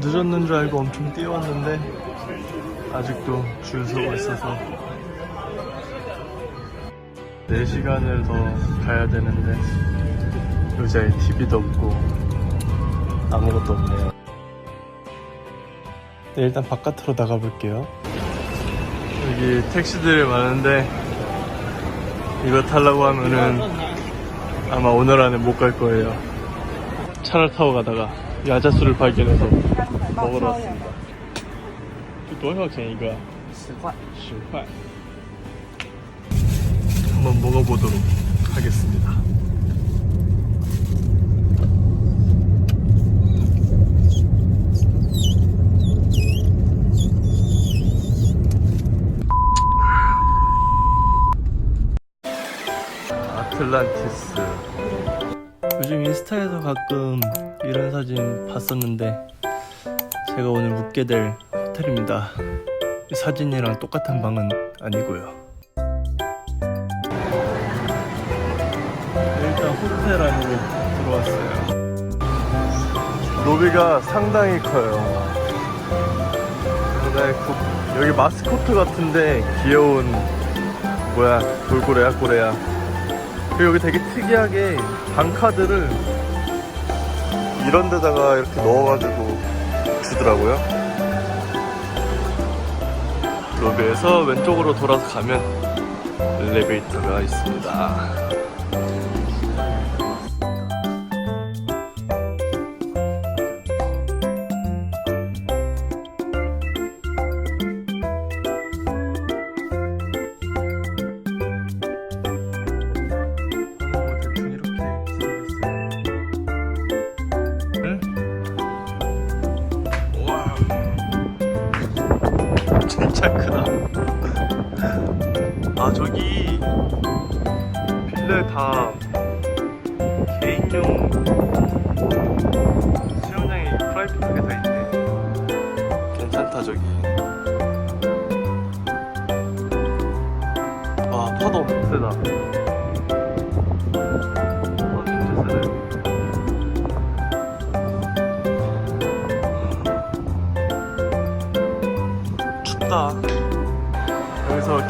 늦었는 줄 알고 엄청 뛰어왔는데 아직도 줄 서고 있어서 4시간을 더 가야 되는데 의자에 TV도 없고 아무것도 없네요. 네, 일단 바깥으로 나가 볼게요. 여기 택시들이 많은데 이거 타려고 하면은 아마 오늘 안에 못 갈 거예요. 차를 타고 가다가 야자수를 발견해서 먹으러 왔습니다. 多少钱一个?10块. 10块. 한번 먹어보도록 하겠습니다. 아틀란티스. 요즘 인스타에서 가끔 이런 사진 봤었는데 제가 오늘 묵게 될 호텔입니다. 이 사진이랑 똑같은 방은 아니고요. 일단 호텔 안으로 들어왔어요. 로비가 상당히 커요. 여기 마스코트 같은데 귀여운 뭐야 돌고래야 고래야. 그리고 여기 되게 특이하게 방카드를 이런 데다가 이렇게 넣어가지고 주더라고요. 로비에서 왼쪽으로 돌아서 가면 엘리베이터가 있습니다. 진짜 크다. 아 저기 빌레 다 개인용 수영장이 프라이빗하게 다 있네. 괜찮다 저기. 아 파도 엄청 세다.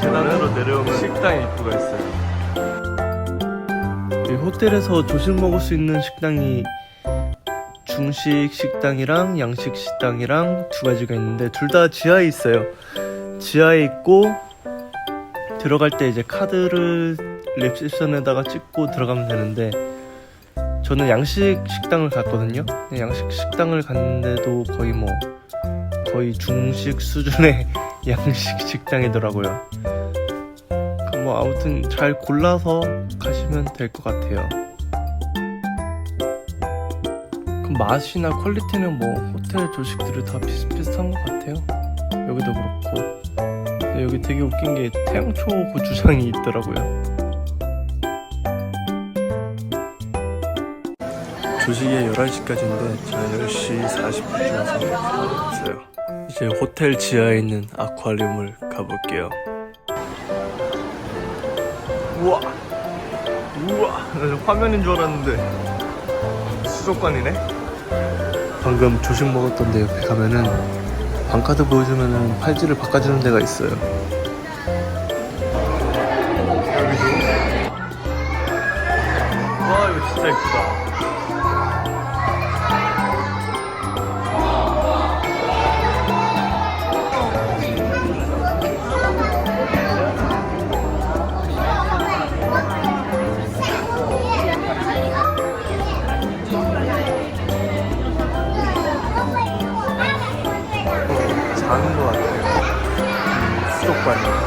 계단으로 내려오면 식당 입구가 있어요. 이 호텔에서 조식 먹을 수 있는 식당이 중식 식당이랑 양식 식당이랑 두 가지가 있는데 둘 다 지하에 있어요. 지하에 있고 들어갈 때 이제 카드를 립셉션에다가 찍고 들어가면 되는데 저는 양식 식당을 갔거든요. 양식 식당을 갔는데도 거의 뭐 거의 중식 수준의 양식 식당이더라고요. 그뭐 아무튼 잘 골라서 가시면 될 것 같아요. 그 맛이나 퀄리티는 뭐 호텔 조식들이 다 비슷비슷한 것 같아요. 여기도 그렇고. 근데 여기 되게 웃긴 게 태양초 고추장이 있더라고요. 조식이 11시까지인데 저는 10시 40분쯤 와서 왔어요. 이제 호텔 지하에 있는 아쿠아리움을 가볼게요. 우와! 우와! 나 화면인 줄 알았는데 수족관이네? 방금 조식 먹었던 데 옆에 가면은 방카드 보여주면은 팔찌를 바꿔주는 데가 있어요. 와, 이거 진짜 예쁘다. 一个。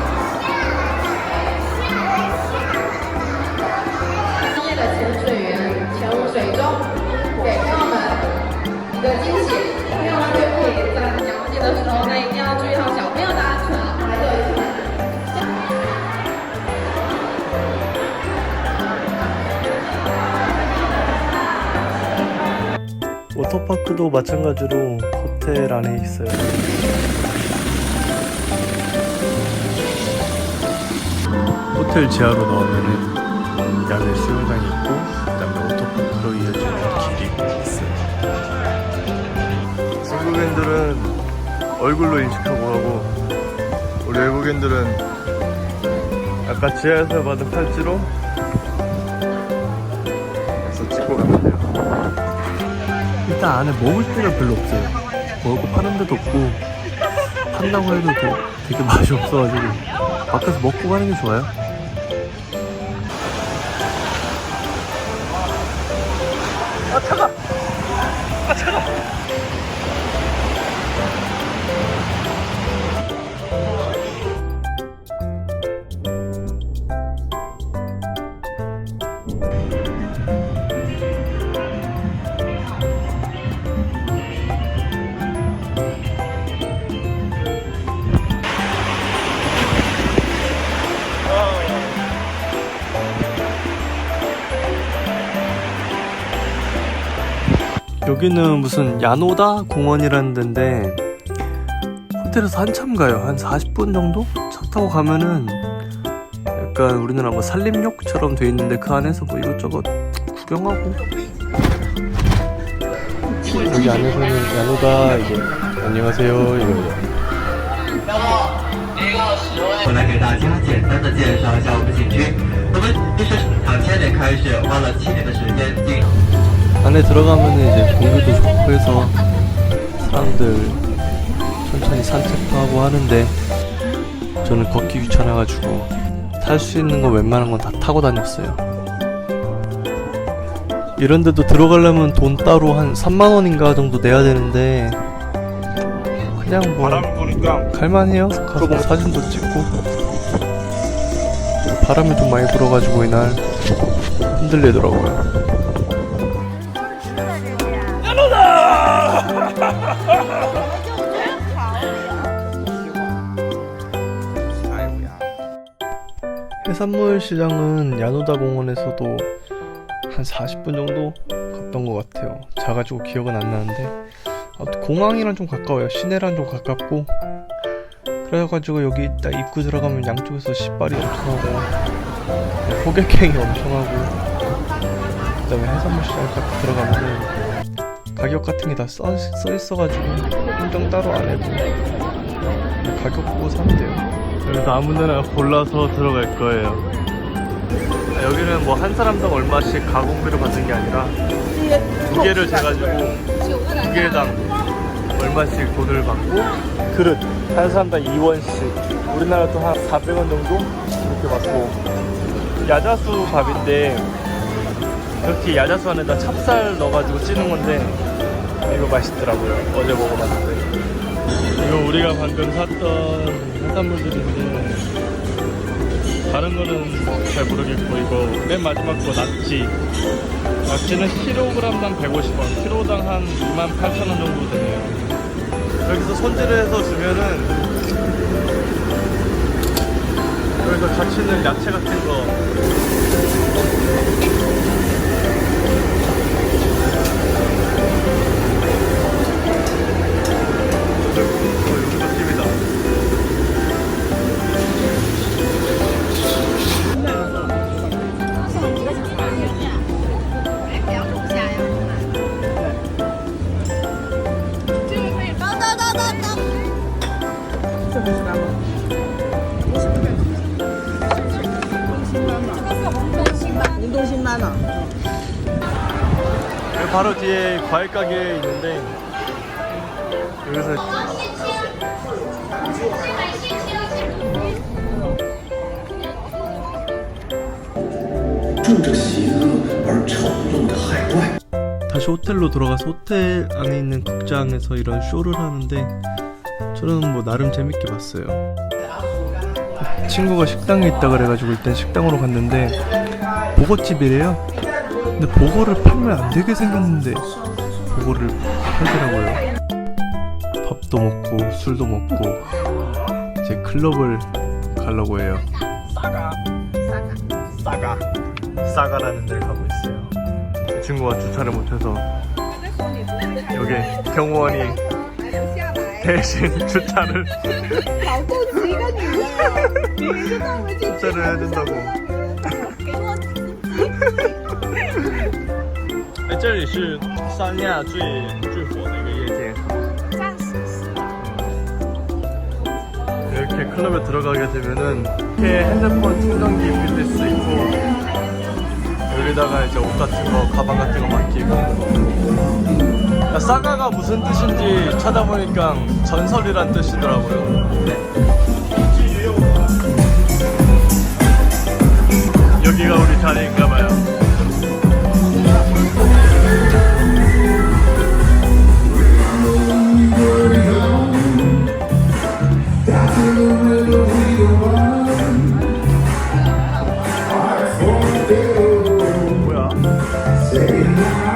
워터파크도 마찬가지로 호텔 안에 있어요. 호텔 지하로 나오면은 야외 수영장이 있고 그다음에 워터파크로 이어지는 길이 있어요. 중국엔 한국인들은 얼굴로 인식하고 하고 우리 외국인들은 아까 지하에서 받은 팔찌로 해서 찍고 가면 돼요. 일단 안에 먹을 데가 별로 없어요. 거 파는 데도 없고 판다고 해도 또 되게 맛이 없어가지고 밖에서 먹고 가는 게 좋아요. 아차 여기는 무슨 야노다 공원이라는 데인데 호텔에서 한참 가요. 한 40분 정도? 차 타고 가면은 약간 우리나라 뭐 산림욕처럼 돼 있는데 그 안에서 뭐 이것저것 구경하고 여기 안에서는 야노다 이거 안녕하세요 이거 我来给大家简单的介绍一下我们景区。我们其实两千年开始，花了七年的时间进 안에 들어가면 이제 공기도 좋고 해서 사람들 천천히 산책도 하고 하는데 저는 걷기 귀찮아가지고 탈 수 있는 거 웬만한 건 다 타고 다녔어요. 이런 데도 들어가려면 돈 따로 한 3만 원인가 정도 내야 되는데 그냥 뭐 갈만해요. 가서 뭐 사진도 찍고 바람이 좀 많이 불어가지고 이날 흔들리더라고요. 해산물 시장은 야노다 공원에서도 한 40분 정도 갔던 것 같아요. 작아지고 기억은 안 나는데 아무튼 공항이랑 좀 가까워요. 시내랑 좀 가깝고 그래가지고 여기 딱 입구 들어가면 양쪽에서 시발이 엄청 하고 호객행위 엄청 하고 그다음에 해산물 시장 딱 들어가면은 가격 같은 게 다 써 있어가지고 인정 따로 안 해도 가격 보고 사면 돼요. 그래서 아무데나 골라서 들어갈 거예요. 아, 여기는 뭐 한 사람당 얼마씩 가공비를 받는 게 아니라 두 개를 재가지고 두 개당 얼마씩 돈을 받고 그릇 한 사람당 2원씩 우리나라도 한 400원 정도 이렇게 받고 야자수 밥인데 이렇게 야자수 안에다 찹쌀 넣어가지고 찌는 건데 이거 맛있더라고요 어제 먹어봤는데 이거 우리가 방금 샀던 해산물들인데 다른 거는 잘 모르겠고 이거 맨 마지막 거 낙지. 낙지는 킬로그램당 150원 킬로당 한 28,000원 정도 되네요. 여기서 손질을 해서 주면은 여기서 같이 있는 야채 같은 거 您多心班呢？ 여기 바로 뒤에 과일 가게 있는데 여기서 住着邪恶而丑陋的海怪。 다시 호텔로 돌아가서 호텔 안에 있는 극장에서 이런 쇼를 하는데 저는 뭐 나름 재밌게 봤어요. 친구가 식당에 있다 그래가지고 일단 식당으로 갔는데 보거집이래요. 근데 보거를 팔면 안 되게 생겼는데 보거를 팔더라고요. 밥도 먹고 술도 먹고 이제 클럽을 가려고 해요. 싸가 싸가 싸가라는 데를 가고 있어요. 친구가 주차를 못해서 여기 경호원이 대신 주차를 주차를 해준다고. 哎这里是三亚最最火的一个夜店 이렇게 클럽에 들어가게 되면은 이렇게 핸드폰 충전기 빌릴 수 있고 여기다가 이제 옷 같은 거, 가방 같은 거 맡기고 야, 사가가 무슨 뜻인지 찾아보니까 전설이란 뜻이더라고요. 여기가 우리 자리인가 Say.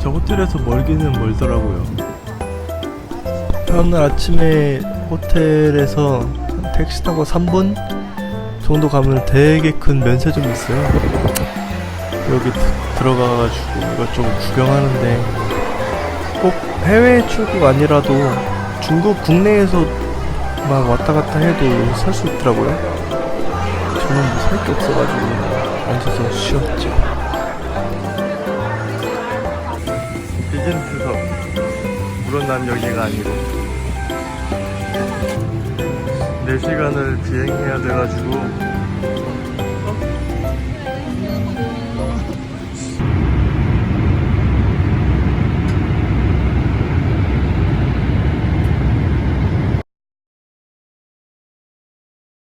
저 호텔에서 멀기는 멀더라고요. 다음날 아침에 호텔에서 한 택시 타고 3분 정도 가면 되게 큰 면세점이 있어요. 여기 드- 들어가가지고 이것저것 구경하는데 꼭 해외 출국 아니라도 중국 국내에서 막 왔다 갔다 해도 살 수 있더라고요. 저는 뭐 살 게 없어가지고 앉아서 쉬었죠. 비젠트석 물론 난 여기가 아니고 4시간을 비행해야 돼가지고